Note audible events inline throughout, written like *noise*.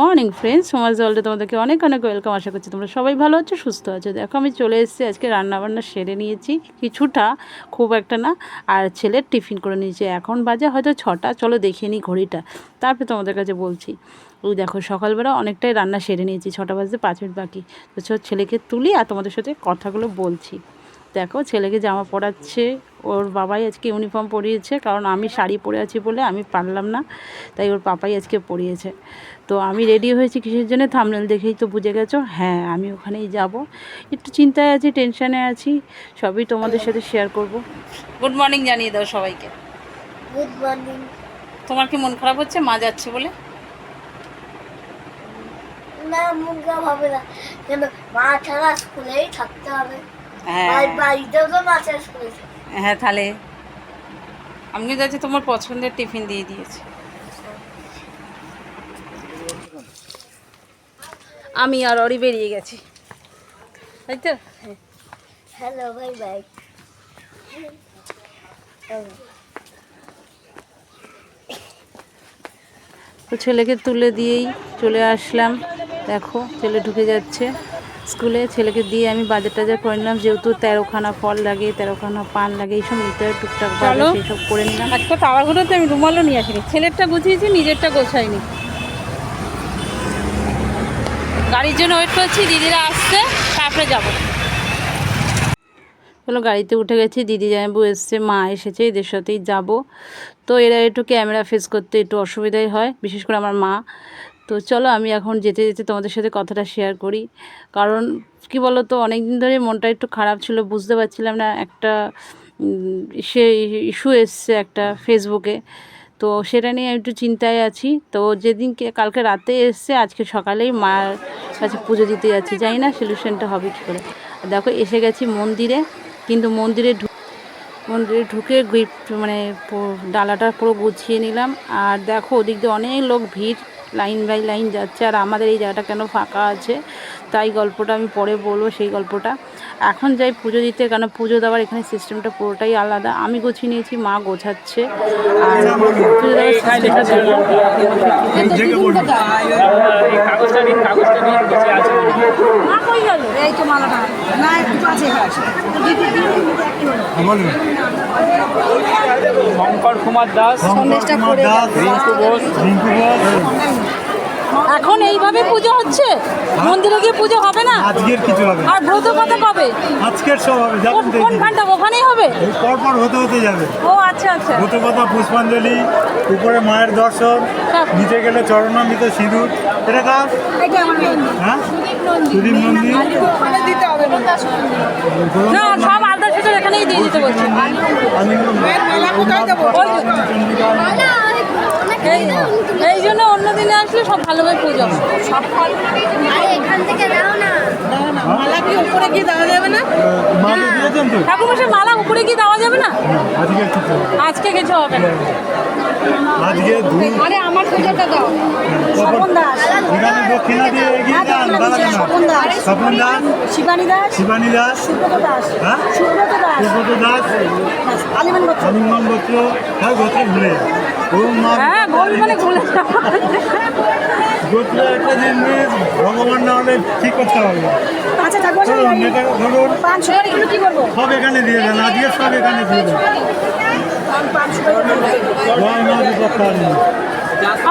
Morning friends সমাজ জলটা তোমাদেরকে অনেক অনেক ওয়েলকাম আশা করছি তোমরা সবাই ভালো আছো, সুস্থ আছো। দেখো আমি চলে এসেছি, আজকে রান্নাবান্না সেরে নিয়েছি। কিছুটা খুব একটা না, আর ছেলের টিফিন করে নিয়েছি। এখন বাজে হয়তো ছটা, চলো দেখিয়ে নিই ঘড়িটা। তারপরে তোমাদের কাছে বলছি। ওই দেখো, সকালবেলা অনেকটাই রান্না সেরে নিয়েছি, ছটা বাজতে পাঁচ মিনিট বাকি। তো ছেলেকে তুলি আর তোমাদের সাথে কথাগুলো বলছি। দেখো ছেলেকে জামা পরাচ্ছে ওর বাবাই আজকে ইউনিফর্ম পরিয়েছে কারণ আমি শাড়ি পরে আছি বলে আমি পারলাম না তাই ওর পাপাই আজকে পরিয়েছে। তো আমি রেডি হয়েছি কিসের জন্য? থামনেল দেখেই তো বুঝে গেছো? হ্যাঁ আমি ওখানেই যাব। একটু চিন্তায় আছি টেনশানে আছি সবই তোমাদের সাথে শেয়ার করব। গুড মর্নিং জানিয়ে দাও সবাইকে। গুড মর্নিং তোমার কি মন খারাপ হচ্ছে? মা যাচ্ছে বলে? না মন খারাপ হবে না। কেন? মা ছাড়া স্কুলেই থাকতে হবে। হ্যাঁ। বাড়ি- বাড়িতেও তো মা ছাড়া স্কুলে। হ্যাঁ তাহলে আমি যাচ্ছি তোমার পছন্দের টিফিন দিয়ে দিয়েছি। আমি আর অরি বেরিয়ে গেছি। তাই তো? Hello bye bye. তো ছেলেকে তুলে দিয়েই চলে আসলাম। দেখো ছেলে ঢুকে যাচ্ছে। স্কুলে ছেলেকে দিয়ে আমি বাজার টাজার করে নিলাম যেহেতু তেরোখানা ফল লাগে তেরোখানা পান লাগে এইসব নিতে হয় টুকটাক ভাবে সেইসব করে নিলাম। আজকে তাড়াহুড়োতে আমি রুমালও নিয়ে আসিনি। ছেলেরটা গুছিয়েছি নিজেরটা গোছাইনি। গাড়ির জন্য ওয়েট করছি দিদিরা আসছে তারপরে যাব। চলো গাড়িতে উঠে গেছি দিদি জামাইবু এসছে মা এসেছে এদের সাথেই যাব। তো এরা একটু ক্যামেরা ফেস করতে একটু অসুবিধাই হয় বিশেষ করে আমার মা। তো চলো আমি এখন যেতে যেতে তোমাদের সাথে কথাটা শেয়ার করি। কারণ কি বলো তো অনেক দিন ধরে মনটা একটু খারাপ ছিল, বুঝতে পারছিলাম না একটা সে ইস্যু এসছে একটা ফেসবুকে তো সেটা নিয়ে আমি একটু চিন্তায় আছি। তো যেদিনকে, কালকে রাতে এসছে, আজকে সকালেই মার কাছে পুজো দিতে যাচ্ছি। জানি না সলিউশনটা হবে কী করে। দেখো, এসে গেছি মন্দিরে, কিন্তু মন্দিরে মন্দিরে ঢুকে গিফট মানে ডালাটা পুরো গুছিয়ে নিলাম। আর দেখো, ওদিক দিয়ে অনেক লোক ভিড়। লাইন বাই লাইন যাচ্ছে আর আমাদের এই জায়গাটা কেন ফাঁকা আছে? তাই গল্পটা আমি পরে বলব সেই গল্পটা। এখন যাই পুজো দিতে কেন পুজো দেওয়ার এখানে সিস্টেমটা পুরোটাই আলাদা। আমি গুছিয়ে নিয়েছি মা গোছাচ্ছে। আর পুজো দেওয়ার সিস্টেমটা এই তো মালাটা না একটু আছে শঙ্কর কুমার দাস সন্দেশটা করে রিঙ্কু ঘোষ রিঙ্কু ঘোষ এখন এইভাবে পুজো হচ্ছে? মন্দিরে গিয়ে পুজো হবে না? আজকের কিছু হবে আর ব্রত কথা কবে? আজকের সব হবে যেমন কোন- কোন ঘণ্টা ওখানেই হবে? এই পরপর হতে হতে যাবে। ও আচ্ছা আচ্ছা। ব্রত কথা পুষ্পাঞ্জলি উপরে মায়ের দর্শন সব। নিচে গেলে চরণামৃত সিঁদুর এটা কার? এটা আমার মেয়ে। হ্যাঁ? সুদীপ নন্দী। ওখানে দিতে হবে না না সব আলাদা সেটা এখানেই দিয়ে দিতে বলছি। আমি মালা কোথায় দেবো ওই যে- এই এই জন্য অন্য দিনে আসলে সব ভালোভাবে পুজো। সব এখান থেকে দাও না। মালা কি উপরে গিয়ে দেওয়া যাবে না? মাকে দিয়েছেন তো? ঠাকুরমশাই মালা উপরে কি দেওয়া যাবে না? আজকের কিছু আজকে কিছু হবে না। আজকে আরে আমার পুজোটা দাও। স্বপন দাস। দক্ষিণা দিয়ে এগিয়ে হ্যাঁ, যান স্বপন দাস। স্বপন দাস। শিবানী দাস শিবানী দাস। সুব্রত দাস। হ্যাঁ? সুব্রত দাস। সুব্রত দাস। আলিমান বচ্চন হনুমান গোত্র হ্যাঁ গোত্র ভুলে ওম মা হ্যাঁ গোল মানে ভুলে *laughs* গোত্র একটা জিনিস ভগবান না হলে ঠিক করতে হবে আচ্ছা ঠাকুর ধরুন এটা ধরুন সব এখানে দিয়ে দেন আজকে সব এখানে দিয়ে দেন।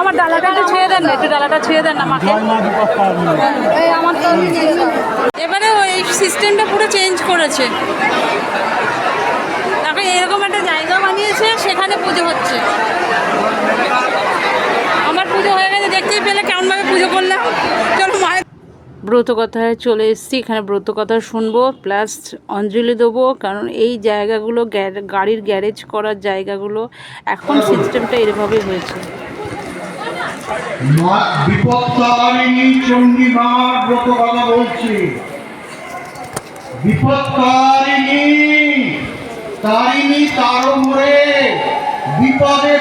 আমার ডালাটা একটু ছেড়ে দেন না একটু ডালাটা ছেড়ে দেন না মাকে। জয় মা বিপত্তারিণী এই আমার তো এবারে ওই সিস্টেমটা পুরো চেঞ্জ করেছে। তারপরে এরকম একটা জায়গা বানিয়েছে সেখানে পুজো হচ্ছে। আমার পুজো হয়ে গেছে দেখতেই পেলে কেমনভাবে পুজো করলাম। চলো মায়ের ব্রত কথায় চলে এসেছি এখানে ব্রত কথা শুনব প্লাস অঞ্জলি দেবো কারণ এই জায়গাগুলো গাড়ির গ্যারেজ করার জায়গাগুলো এখন সিস্টেমটা এরভাবেই হয়েছে। মা বিপত্তারিণী চণ্ডী ব্রত কথা বলছি। বিপত্তারিণী তারিণী তার মোড়ে বিপদে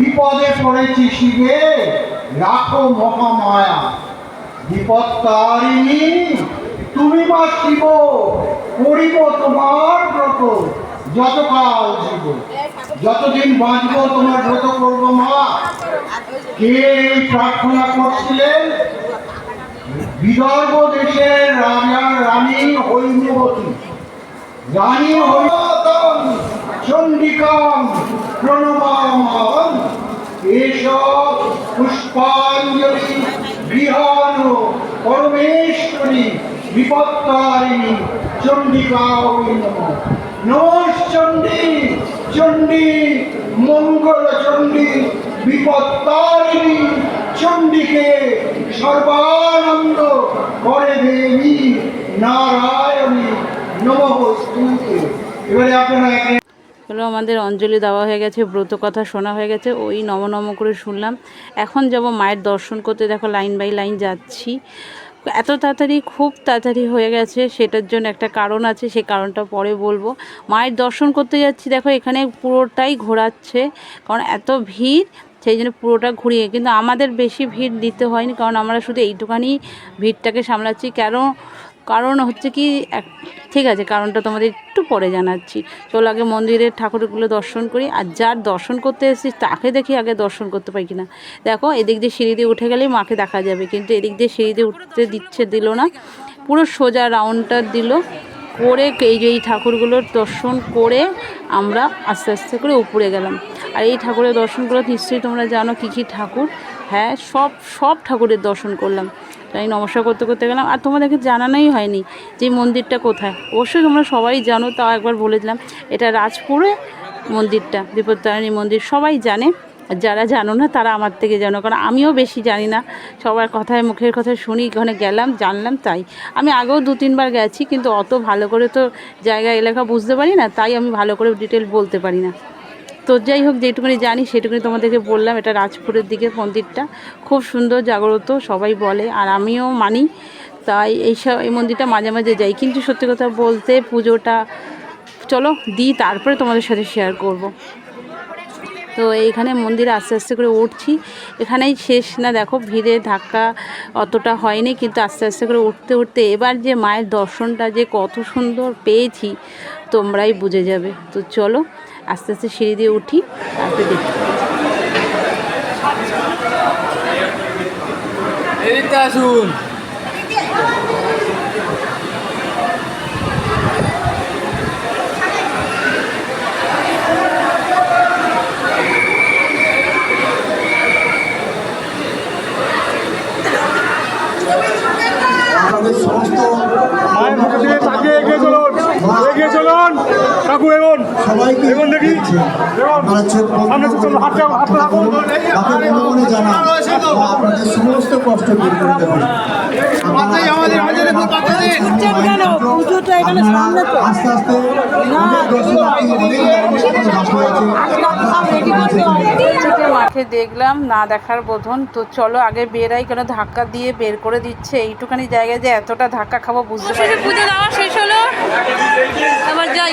বিপদে পড়েছি শিবে, রাখো মহামায়া। বিপত্তারিণী তুমি মা শিব, করিব তোমার ব্রত, যতকাল জীব। যতদিন বাঁচবো, তোমার ব্রত করব মা। কে এই প্রার্থনা করছিলেন? বিদর্ভ দেশের রাজা রানী হৈমবতী রানী হৈমতম চণ্ডিকাম প্রণমামান এসব পুষ্পাঞ্জলি গৃহান পরমেশ্বরী বিপত্তারিণী চণ্ডিকা নমঃ। নমশ্চণ্ডী চণ্ডী মঙ্গল চণ্ডী বিপত্তারিণী চণ্ডীকে সর্বানন্দ করে দেবী নারায়ণী নমস্তুতে এবারে আপনারা হলো আমাদের অঞ্জলি দেওয়া হয়ে গেছে, ব্রত কথা শোনা হয়ে গেছে, ওই নম নম করে শুনলাম। এখন যাব মায়ের দর্শন করতে, দেখো লাইন বাই লাইন যাচ্ছি। এত তাড়াতাড়ি, খুব তাড়াতাড়ি হয়ে গেছে, সেটার জন্য একটা কারণ আছে, সেই কারণটা পরে বলব। মায়ের দর্শন করতে যাচ্ছি, দেখো এখানে পুরোটাই ঘোরাচ্ছে, কারণ এত ভিড়, সেই জন্য পুরোটা ঘুরিয়ে, কিন্তু আমাদের বেশি ভিড় দিতে হয়নি, কারণ আমরা শুধু এইটুখানি ভিড়টাকে সামলাচ্ছি। কেন কারণ হচ্ছে কি, এক- ঠিক আছে, কারণটা তোমাদের একটু পরে জানাচ্ছি। চলো আগে মন্দিরের ঠাকুরগুলো দর্শন করি, আর যার দর্শন করতে এসেছিস তাকে দেখি আগে দর্শন করতে পাই কিনা। দেখো, এদিক দিয়ে সিঁড়ি দিয়ে উঠে গেলেই মাকে দেখা যাবে, কিন্তু এদিক দিয়ে সিঁড়ি দিয়ে উঠতে দিচ্ছে, দিল না। পুরো সোজা রাউন্ডটা দিল, করে এই যে এই ঠাকুরগুলোর দর্শন করে আমরা আস্তে আস্তে করে উপরে গেলাম। আর এই ঠাকুরের দর্শনগুলো নিশ্চয়ই তোমরা জানো কী কী ঠাকুর। হ্যাঁ সব সব ঠাকুরের দর্শন করলাম। তাই নমস্কার করতে করতে গেলাম। আর তোমাদেরকে জানানোই হয়নি যে মন্দিরটা কোথায়। অবশ্যই তোমরা সবাই জানো, তাও একবার বলে দিলাম। এটা রাজপুরে মন্দিরটা, বিপত্তারিণী মন্দির। সবাই জানে, আর যারা জানো না, তারা আমার থেকে জানো। কারণ আমিও বেশি জানি না। সবার কথায়, মুখের কথা শুনি, ওখানে গেলাম, জানলাম, তাই। আমি আগেও দু, তিনবার গেছি, কিন্তু অত ভালো করে তো জায়গা, এলাকা বুঝতে পারি না, তাই আমি ভালো করে ডিটেল বলতে পারি না। তো যাই হোক, যেটুকুনি জানি সেটুকুনি তোমাদেরকে বললাম, এটা রাজপুরের দিকে মন্দিরটা। খুব সুন্দর, জাগ্রত, সবাই বলে, আর আমিও মানি, তাই এইসব এই মন্দিরটা মাঝে মাঝে যাই। কিন্তু সত্যি কথা বলতে, পুজোটা, চলো, দিই, তারপরে তোমাদের সাথে শেয়ার করব। তো এইখানে মন্দিরে আস্তে আস্তে করে উঠছি। এখানেই শেষ, না দেখো, ভিড়ে ধাক্কা অতটা হয়নি, কিন্তু আস্তে আস্তে করে উঠতে উঠতে এবার যে মায়ের দর্শনটা যে কত সুন্দর পেয়েছি, তোমরাই বুঝে যাবে। তো চলো আস্তে আস্তে সিঁড়ি দিয়ে উঠি তারপরে দেখি। আসুন। সমস্ত মায়ের মুখে তাকিয়ে বাপের মনে সবাইকে জানান দেখি আপনাদের সমস্ত কষ্ট দূর করে দেবেন। পুজোটা এখানে সামনে তো। আস্তে আস্তে দর্শনার্থী অনেক আছে। মাঠে দেখলাম না দেখার বোধন। তো চলো আগে বেরাই কেন ধাক্কা দিয়ে বের করে দিচ্ছে। এইটুখানি জায়গায় যে এতটা ধাক্কা খাব বুঝতে পারি পুজো দেওয়া শেষ হলো। আবার যাই।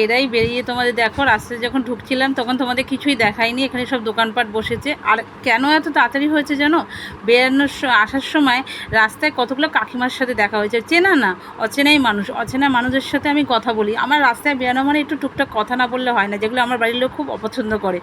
বেরাই বেরিয়ে তোমাদের, দেখো, রাস্তায় যখন ঢুকছিলাম তখন তোমাদের কিছুই দেখায়নি, এখানে সব দোকানপাট বসেছে। আর কেন এত তাড়াতাড়ি হয়েছে জানো? বেরানোর আসার সময় রাস্তায় কতগুলো কাকিমার সাথে দেখা হয়েছে। চেনা না, অচেনাই মানুষ, অচেনা মানুষের সাথে আমি কথা বলি। আমার রাস্তায় বেরানো মানে একটু টুকটাক কথা না বললে হয় না, যেগুলো আমার বাড়ির লোক খুব অপছন্দ করে।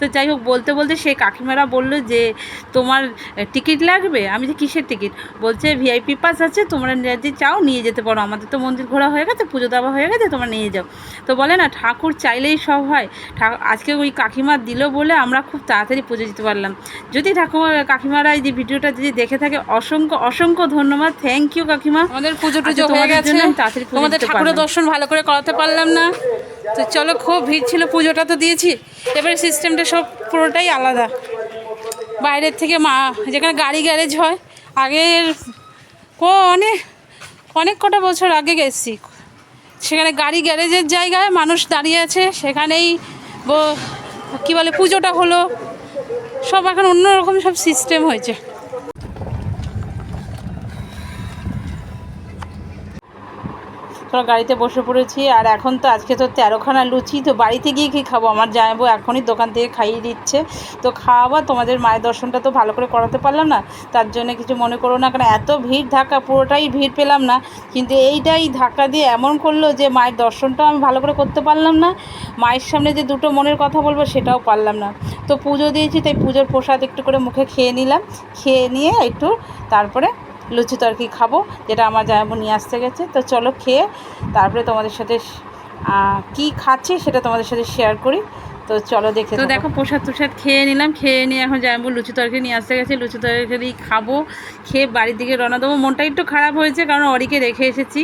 তো যাই হোক, বলতে বলতে সেই কাকিমারা বলল যে, তোমার টিকিট লাগবে? আমি যে, কিসের টিকিট? বলছে, ভিআইপি পাস আছে, তোমরা যদি চাও নিয়ে যেতে পারো। আমাদের তো মন্দির ঘোরা হয়ে গেছে, পুজো দেওয়া হয়ে গেছে, তোমরা নিয়ে যাও। তো বলে না ঠাকুর চাইলেই সব হয়। আজকে ওই কাকিমা দিল বলে আমরা খুব তাড়াতাড়ি পুজো দিতে পারলাম। যদি ঠাকুমা কাকিমারা এই যে ভিডিওটা যদি দেখে থাকে অসংখ্য অসংখ্য ধন্যবাদ। থ্যাংক ইউ কাকিমা। আমাদের পুজো টুজো হয়ে গেছে। তাড়াতাড়ি তোমাদের ঠাকুরের দর্শন ভালো করে করাতে পারলাম না। তো চলো খুব ভিড় ছিল পুজোটা তো দিয়েছি। এবারে সিস্টেমটা সব পুরোটাই আলাদা। বাইরের থেকে মা যেখানে গাড়ি গ্যারেজ হয় আগের কো অনেক অনেক কটা বছর আগে গেছি। সেখানে গাড়ি গ্যারেজের জায়গায় মানুষ দাঁড়িয়ে আছে, সেখানেই কি বলে, পুজোটা হলো। সব এখন অন্যরকম সব সিস্টেম হয়েছে। চলো গাড়িতে বসে পড়েছি, আর এখন তো আজকে তো তেরোখানা লুচি, তো বাড়িতে গিয়ে কী খাব? আমার জামাইবু এখনই দোকান থেকে খাইয়ে দিচ্ছে। তো খাওয়াবো, তোমাদের মায়ের দর্শনটা তো ভালো করে করাতে পারলাম না, তার জন্য কিছু মনে করো না, কারণ এত ভিড় ধাক্কা, পুরোটাই ভিড় পেলাম না। কিন্তু এইটাই ধাক্কা দিয়ে এমন করল যে মায়ের দর্শনটাও আমি ভালো করে করতে পারলাম না, মায়ের সামনে যে দুটো মনের কথা বলব সেটাও পারলাম না। তো পুজো দিয়েছি, তাই পুজোর প্রসাদ একটু করে মুখে খেয়ে নিলাম, খেয়ে নিয়ে একটু তারপরে লুচি তরকি খাব, যেটা আমার জামাইবু নিয়ে আসতে গেছে। তো চলো খেয়ে তারপরে তোমাদের সাথে কি খাচ্ছি সেটা তোমাদের সাথে শেয়ার করি। তো চলো দেখে তো দেখো প্রসাদ টুসাদ খেয়ে নিলাম খেয়ে নিয়ে এখন জামাইবু লুচি তরকারি নিয়ে আসতে গেছে লুচি তরকারি খাব খেয়ে বাড়ির দিকে রওনা দেবো। মনটা একটু খারাপ হয়েছে কারণ অরিকে রেখে এসেছি।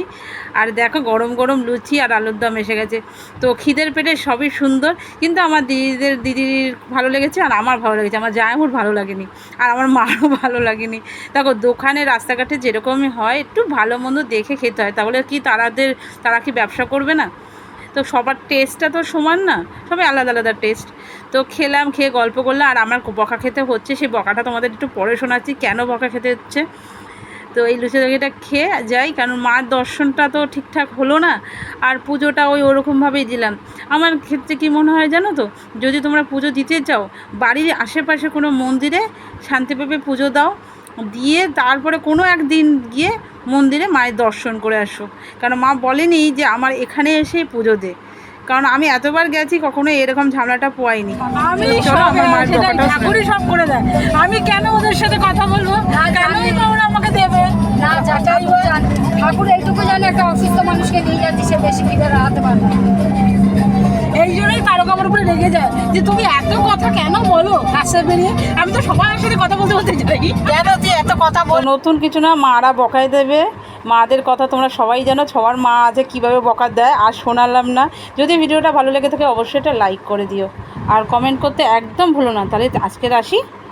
আর দেখো গরম গরম লুচি আর আলুর দম এসে গেছে। তো খিদের পেটে সবই সুন্দর কিন্তু আমার দিদিদের দিদির ভালো লেগেছে আর আমার ভালো লেগেছে। আমার জামাইবুর ভালো লাগেনি আর আমার মারও ভালো লাগেনি। দেখো দোকানে রাস্তাঘাটে যেরকমই হয় একটু ভালো মন্দ দেখে খেতে হয়। তাহলে কি তারাদের তারা কি ব্যবসা করবে না? তো সবার টেস্টটা তো সমান না, সবাই আলাদা আলাদা টেস্ট তো খেলাম, খেয়ে গল্প করলাম, আর আমার বকা খেতে হচ্ছে, সেই বকাটা তোমাদের একটু পরে শোনাচ্ছি, কেন বকা খেতে হচ্ছে? তো এই লুচি তরকারিটা খেয়ে যাই, কারণ মার দর্শনটা তো ঠিকঠাক হলো না, আর পুজোটা ওই ওরকমভাবেই দিলাম। আমার ক্ষেত্রে কি মনে হয় জানো তো, যদি তোমরা পুজো দিতে চাও, বাড়ির আশেপাশে কোনো মন্দিরে শান্তিভাবে পুজো দাও, দিয়ে তারপরে কোনো একদিন গিয়ে মন্দিরে মায়ের দর্শন করে আসো। কারণ মা বলেনি যে আমার এখানে এসে পুজো দে। কারণ আমি এতবার গেছি কখনো এরকম ঝামেলাটা পোয়াইনি। আমি ঠাকুরই সব করে দেয়। আমি কেন ওদের সাথে কথা বলব? কেনই বা ওরা আমাকে দেবে? না ঠাকুর এইটুকু জানে একটা অসুস্থ মানুষকে নিয়ে যাচ্ছি সে বেশি ভিড়ে রাখতে পারবে রেগে যায়। যে তুমি এত কথা কেন বলো? কাছে বেরিয়ে আমি তো সবার সাথে কথা বলতে বলতে যাই। কেন যে এত কথা বল? নতুন কিছু না মারা বকায় দেবে। মাদের কথা তোমরা সবাই জানো সবার মা আছে কীভাবে বকা দেয় আর শোনালাম না। যদি ভিডিওটা ভালো লেগে থাকে অবশ্যই এটা লাইক করে দিও। আর কমেন্ট করতে একদম ভুলো না। তাহলে আজকের আসি